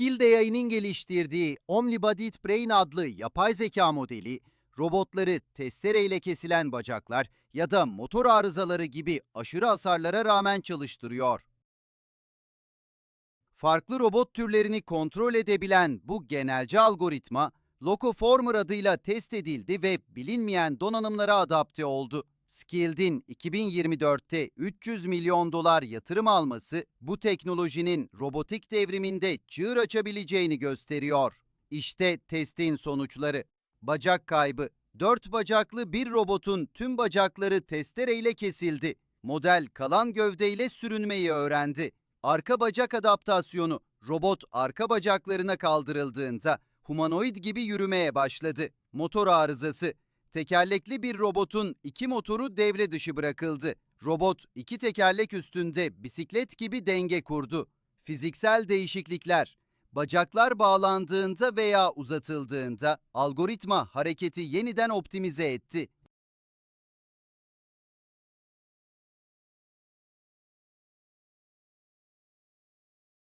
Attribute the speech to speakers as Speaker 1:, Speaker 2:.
Speaker 1: Skilled AI'nin geliştirdiği Omnibodied Brain adlı yapay zeka modeli, robotları testereyle kesilen bacaklar ya da motor arızaları gibi aşırı hasarlara rağmen çalıştırıyor. Farklı robot türlerini kontrol edebilen bu genelci algoritma, Locoformer adıyla test edildi ve bilinmeyen donanımlara adapte oldu. Skilled'in 2024'te 300 milyon dolar yatırım alması bu teknolojinin robotik devriminde çığır açabileceğini gösteriyor. İşte testin sonuçları. Bacak kaybı. Dört bacaklı bir robotun tüm bacakları testereyle kesildi. Model kalan gövdeyle sürünmeyi öğrendi. Arka bacak adaptasyonu. Robot arka bacaklarına kaldırıldığında humanoid gibi yürümeye başladı. Motor arızası. Tekerlekli bir robotun iki motoru devre dışı bırakıldı. Robot iki tekerlek üstünde bisiklet gibi denge kurdu. Fiziksel değişiklikler. Bacaklar bağlandığında veya uzatıldığında algoritma hareketi yeniden optimize etti.